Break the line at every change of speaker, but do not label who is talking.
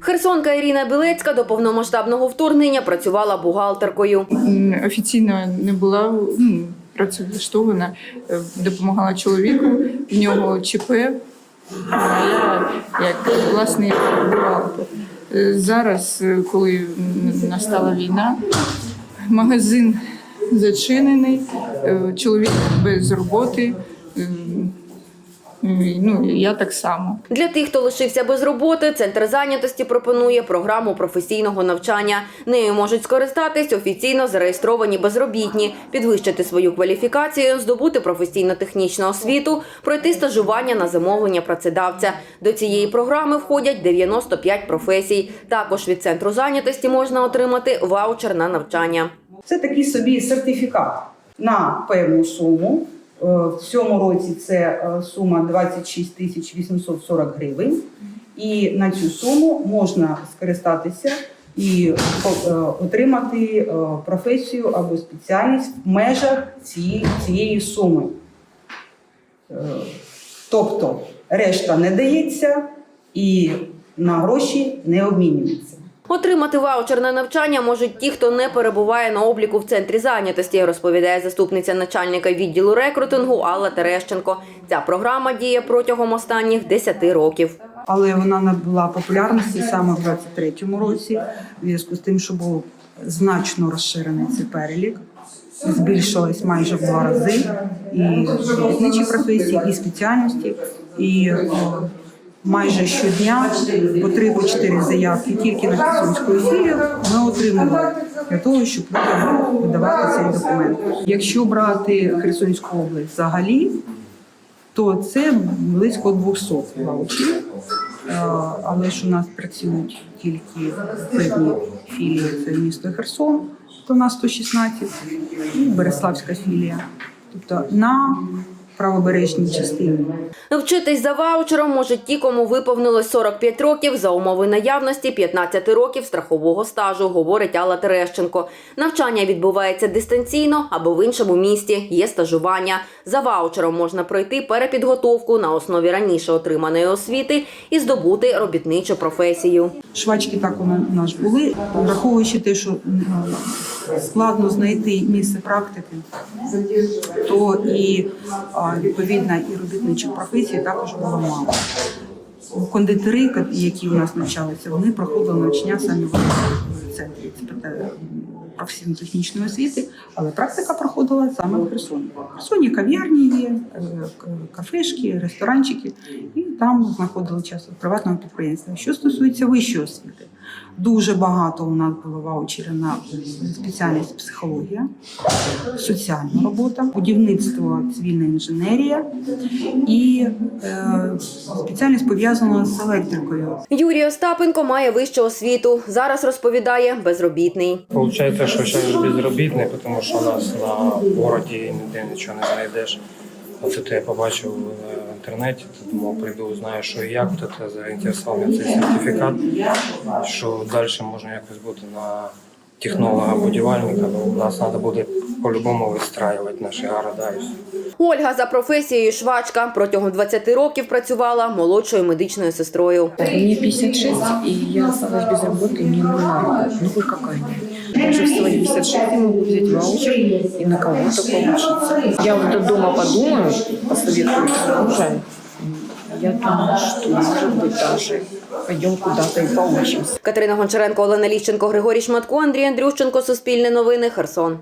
Херсонка Ірина Білецька до повномасштабного вторгнення працювала бухгалтеркою.
Офіційно не була ну, працевлаштована, е, допомагала чоловіку, в нього ЧП, а я як власний бухгалтер. Е, Зараз, е, коли настала війна, магазин зачинений, е, чоловік без роботи. Ну, я так само.
Для тих, хто лишився без роботи, центр зайнятості пропонує програму професійного навчання. Нею можуть скористатись офіційно зареєстровані безробітні, підвищити свою кваліфікацію, здобути професійно-технічну освіту, пройти стажування на замовлення працедавця. До цієї програми входять 95 професій. Також від центру зайнятості можна отримати ваучер на навчання.
Це такий собі сертифікат на певну суму. Е, В цьому році це е, сума 26 тисяч 840 гривень. І на цю суму можна скористатися і е, отримати професію або спеціальність в межах цієї, суми. Тобто решта не дається і на гроші не обмінюється.
Отримати ваучер на навчання можуть ті, хто не перебуває на обліку в центрі зайнятості, розповідає заступниця начальника відділу рекрутингу Алла Терещенко. Ця програма діє протягом останніх 10 років.
але вона набула популярності саме в 23-му році, в зв'язку з тим, що був значно розширений цей перелік. Збільшилось майже в два рази і робітничі професії, і спеціальності, і майже щодня по три по чотири заявки тільки на Херсонську філію ми отримували для того, щоб видавати цей документ. Якщо брати Херсонську область взагалі, то це близько 200 ваучерів. Е, Але ж у нас працюють тільки певні філії, це місто Херсон, то у нас 116, і Береславська філія. Тобто на правобережній частині.
Вчитись за ваучером можуть ті, кому виповнилось 45 років за умови наявності 15 років страхового стажу, говорить Алла Терещенко. Навчання відбувається дистанційно або в іншому місті. Є стажування. За ваучером можна пройти перепідготовку на основі раніше отриманої освіти і здобути робітничу професію.
Швачки так у нас були, враховуючи те, що складно знайти місце практики, то і а, відповідно і робітничих професій також було мало. Кондитери, які у нас навчалися, вони проходили навчання самі в центрі професійно-технічної освіти, але практика проходила саме в Херсоні. В Херсоні кав'ярні є, е, кафешки, ресторанчики, і там знаходили час приватного підприємства. Що стосується вищої освіти, дуже багато у нас було ваучерів на спеціальність психологія, соціальна робота, будівництво, цивільна інженерія і е, спеціальність пов'язана з електрикою.
Юрій Остапенко має вищу освіту. Зараз розповідає безробітний.
Получається, що зараз безробітний, тому що у нас на городі ніде нічого не знайдеш. Оце то я побачив в інтернеті, то думав, прийду, знаю, що і як, то це заінтересував мене цей сертифікат, що далі можна якось бути на технолога будівельника, бо у нас треба буде по-любому вистраювати наші города.
Ольга за професією швачка протягом 20 років працювала молодшою медичною сестрою.
Мне 56, и я осталась без мне нужна работа, ну хоть какая-нибудь. Даже в свои 56 я могу взять ваучер и на кого-то поучиться. Я вот дома подумаю, посоветую мужа. Я думаю, что может быть даже пойдем куда-то и поучимся.
Катерина Гончаренко, Олена Ліщенко, Григорій Шматко, Андрій Андрющенко, Суспільне новини, Херсон.